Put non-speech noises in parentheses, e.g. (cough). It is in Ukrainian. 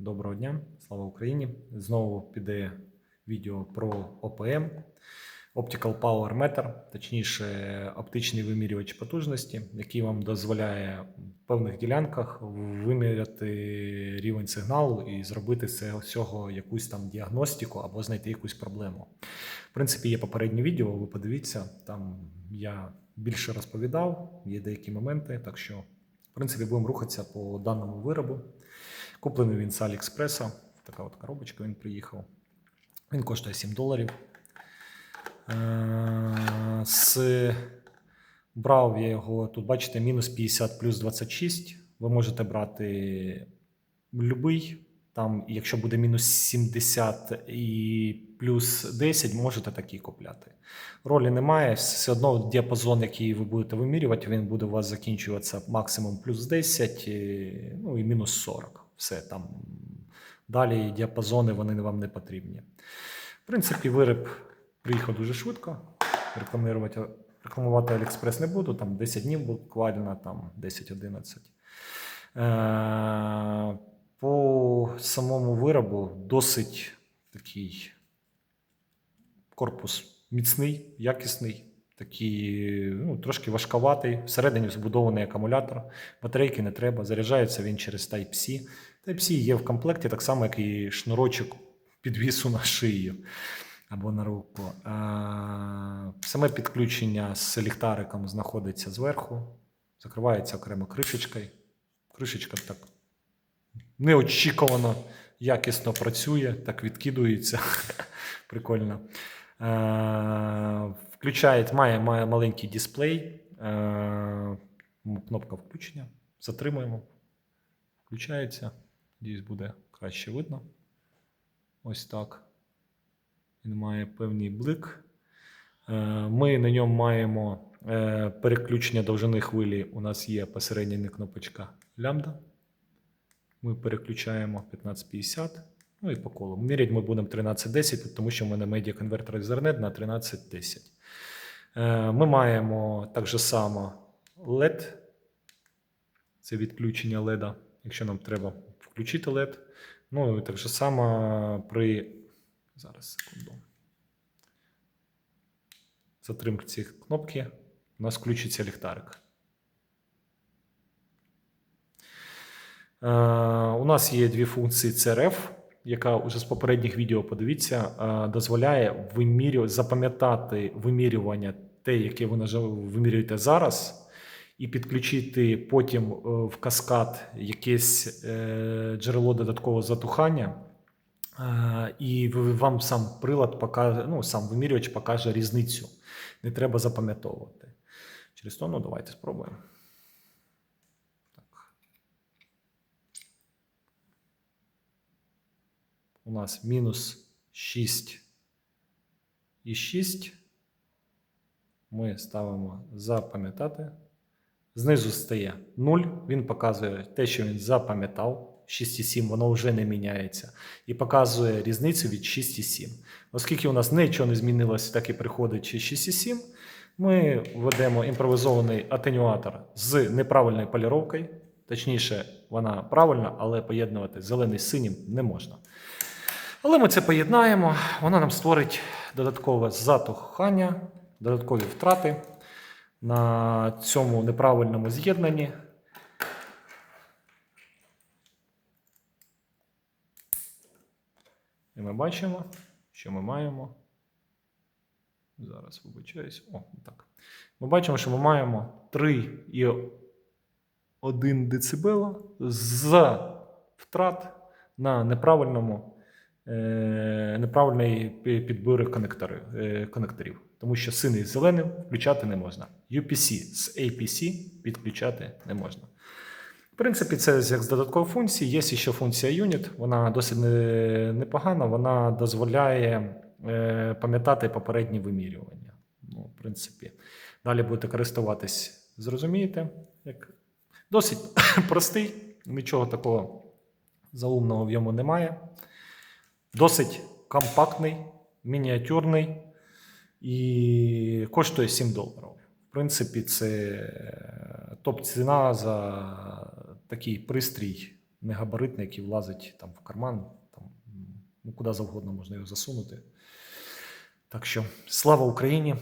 Доброго дня, слава Україні! Знову піде відео про ОПМ, Optical Power Meter, точніше, оптичний вимірювач потужності, який вам дозволяє в певних ділянках виміряти рівень сигналу і зробити з цього якусь там діагностику або знайти якусь проблему. В принципі, є попереднє відео, ви подивіться, там я більше розповідав, є деякі моменти, так що, в принципі, будемо рухатися по даному виробу. Куплений він з Аліекспреса. Така от коробочка він приїхав. Він коштує 7 доларів. Е, З... Брав я його, тут бачите, мінус 50 плюс 26. Ви можете брати будь-який. Там, якщо буде мінус 70 і плюс 10, можете такий купляти. Ролі немає. Все одно діапазон, який ви будете вимірювати, він буде у вас закінчуватися максимум плюс 10, ну і мінус 40. Все там. Далі діапазони вони вам не потрібні. В принципі, виріб приїхав дуже швидко. Рекламувати, рекламувати Аліекспрес не буду, там 10 днів буквально, там 10-11. Е, По самому виробу досить такий корпус міцний, якісний, такий ну, трошки важковатий. Всередині збудований акумулятор, батарейки не треба, заряджається він через Type-C. Type-C є в комплекті, так само, як і шнурочок підвісу на шию або на руку. Саме підключення з ліхтариком знаходиться зверху, закривається окремо кришечкою. Кришечка так неочікувано якісно працює, так відкидується. (laughs) Прикольно. Включає, має, має маленький дисплей, кнопка включення. Затримуємо. Включається. Надіюсь, буде краще видно. Ось так. Він має певний блик. Е, Ми на ньому маємо е, переключення довжини хвилі. У нас є посередня кнопочка лямбда. Ми переключаємо 1550. Ну і по колу. Міряти ми будемо 1310, тому що в мене медіа конвертер Ethernet на 1310. Е, Ми маємо так же само LED. Це відключення LED, якщо нам треба включити LED. Ну і так же само при. Зараз секунду. Затримці кнопки у нас включиться ліхтарик. Е, У нас є дві функції CRF, яка вже з попередніх відео подивіться, е, дозволяє вимірювати, запам'ятати вимірювання те, яке ви вимірюєте зараз, і підключити потім е, в каскад якесь е, джерело додаткового затухання. Е, І вам сам прилад покаже, ну, сам вимірювач покаже різницю. Не треба запам'ятовувати. Через то, ну, давайте спробуємо. Так. У нас мінус 6 і 6. Ми ставимо запам'ятати. Знизу стає 0. Він показує те, що він запам'ятав. 6,7 воно вже не міняється. І показує різницю від 6,7. Оскільки у нас нічого не змінилося, так і приходить 6,7. Ми введемо імпровізований атенюатор з неправильною поліровкою. Точніше, вона правильна, але поєднувати зелений з синім не можна. Але ми це поєднаємо, вона нам створить додаткове затухання, додаткові втрати на цьому неправильному з'єднанні. І ми бачимо, що ми маємо. Зараз вибачаюсь. О, так. Ми бачимо, що ми маємо 3,1 дБ з втрат на неправильному неправильний пі- підбір е. Тому що синий з зеленим включати не можна. UPC з APC підключати не можна. В принципі, це як з додаткової функції. Є ще функція Unit, вона досить непогана, вона дозволяє е, пам'ятати попередні вимірювання. Ну, в принципі, далі будете користуватись, зрозумієте. Як... Досить (coughs) простий, нічого такого заумного в ньому немає. Досить компактний, мініатюрний і коштує 7 доларів. В принципі, це топ-ціна за такий пристрій негабаритний, який влазить там в карман, там, ну, куди завгодно можна його засунути. Так що слава Україні!